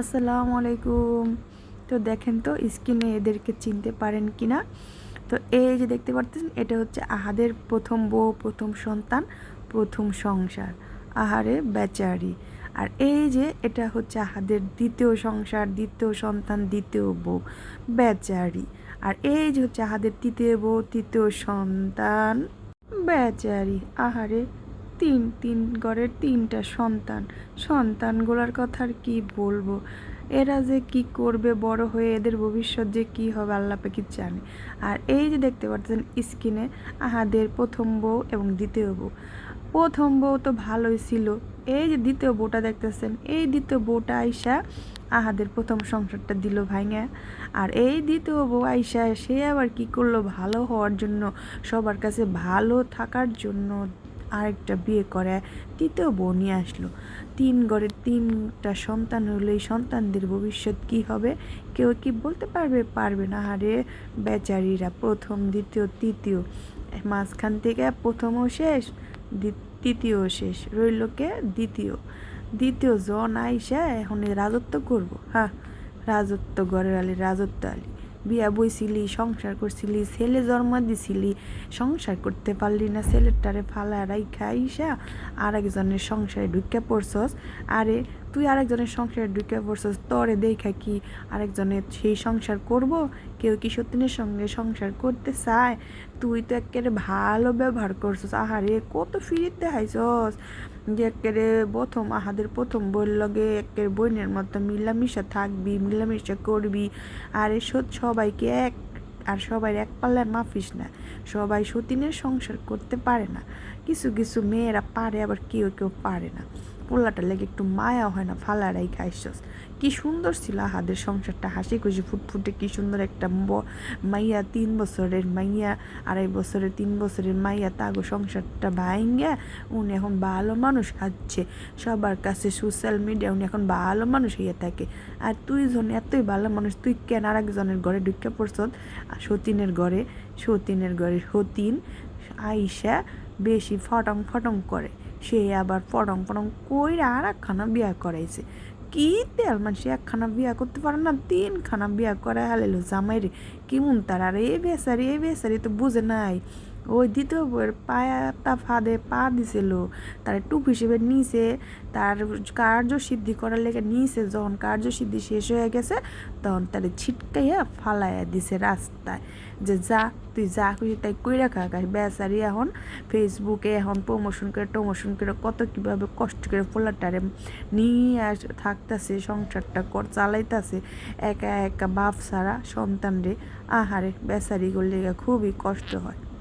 আসসালামু আলাইকুম। তো দেখেন তো স্ক্রিনে এদেরকে চিনতে পারেন কি না তো এই যে দেখতে পাচ্ছেন এটা হচ্ছে আহাদের প্রথম বউ, প্রথম সন্তান, প্রথম সংসার। আহারে বেচারি। আর এই যে এটা হচ্ছে আহাদের দ্বিতীয় সংসার, দ্বিতীয় সন্তান, দ্বিতীয় বউ, বেচারি। আর এই যে হচ্ছে আহাদের তৃতীয় বউ, তৃতীয় সন্তান, বেচারি। আহারে তিন তিন ঘরের তিনটা সন্তান। সন্তানগুলোর কথা আর কি বলব? এরা যে কি করবে বড় হয়ে, এদের ভবিষ্যৎ যে কি হবে আল্লাহ পাকি জানে। আর এই যে দেখতে পাচ্ছেন স্কিনে আহাদের প্রথম বউ এবং দ্বিতীয় বউ। প্রথম বউ তো ভালোই ছিল। এই যে দ্বিতীয় বউটা দেখতেছেন, এই দ্বিতীয় বউটা আইসা আহাদের প্রথম সংসারটা দিল ভাইঙা। আর এই দ্বিতীয় বউ আইসা, সে আবার কি করল? ভালো হওয়ার জন্য, সবার কাছে ভালো থাকার জন্য আরেকটা বিয়ে করে, তৃতীয় বউ নিয়ে আসলো। তিন ঘরের তিনটা সন্তান হলো, এই সন্তানদের ভবিষ্যৎ কি হবে? কেউ কি বলতে পারবে? পারবে না। আরে, বেচারিরা প্রথম, দ্বিতীয়, তৃতীয়। মাঝখান থেকে প্রথমও শেষ তৃতীয় শেষ। রইল কে? দ্বিতীয়। দ্বিতীয় জন আইসা এখন রাজত্ব করব। হ্যাঁ রাজত্ব ঘরের আলী রাজত্ব আলী। বিয়া বইছিলি, সংসার করছিলি, ছেলে জন্ম দিছিলি, সংসার করতে পারলি না, ছেলেটারে ফালা রাইখা আইসা আর একজনের সংসারে ঢুকে পড়ছস, আরে তুই আরেকজনের সংসারে ঢুকে পড়ছস, তরে দেখা কি আরেকজনের সেই সংসার করব? কেউ কি সত্যিনের সঙ্গে সংসার করতে চায়? তুই তো একেবারে ভালো ব্যবহার করছস, আহারে কত ফিরিতে হাইছস যে একেবারে প্রথম, আহাদের প্রথম বইয়ের লগে একের বইনের মতো মিলামিশা থাকবি, মিলামিশা করবি। আর সবাইকে এক, আর সবাই এক পাল্লায় মাফিস না। সবাই সতীনের সংসার করতে পারে না। কিছু কিছু মেয়েরা পারে, আবার কেউ কেউ পারে না। পোলাটা লেগে একটু মায়া হয় না ফালারাই খাইছস কি সুন্দর ছিল হাদের সংসারটা, হাসি খুশি ফুটফুটে, কি সুন্দর একটা মাইয়া, তিন বছরের মাইয়া, আড়াই বছরের, তিন বছরের মাইয়া, তাগো সংসারটা ভাইঙ্গা, উনি এখন ভালো মানুষ খাচ্ছে। সবার কাছে সোশ্যাল মিডিয়া উনি এখন ভালো মানুষ হইয়া থাকে। আর তুই জন এতই ভালো মানুষ, তুই কেন আর একজনের ঘরে ঢুকে পড়ছ? সতীনের ঘরে সতীনের ঘরে সতীন আইসা বেশি ফটং ফটং করে। সে আবার ফরং ফরং কইরা আর একখানা বিয়া করাইছে। কি তেল মানুষ একখানা বিয়া করতে পারে না, তিনখানা বিয়া করে হালেলো জামাই রে কি কেমন তার? আর এ বেসারি এ বেসারি তো বুঝে নাই। ওই দ্বিতীয় বইয়ের পায়াটা ফাঁদে পা দিছিল। তার টুপ হিসেবে নিচে তার কার্যসিদ্ধি করার লেগে নিচে যখন কার্যসিদ্ধি শেষ হয়ে গেছে, তখন তার ছিটকাইয়া ফালাইয়া দিছে রাস্তায়। যে যা, তুই যা খুশি তাই কই রাখা খাস। বেচারি এখন ফেসবুকে এখন প্রমোশন করে প্রমোশন করে কত কীভাবে কষ্ট করে ফোলাটারে নিয়ে আস, থাকতেছে, সংসারটা কর, চালাইতেছে। একা একা বাপ ছাড়া সন্তান রে, আহারে বেচারি করলে খুবই কষ্ট হয়।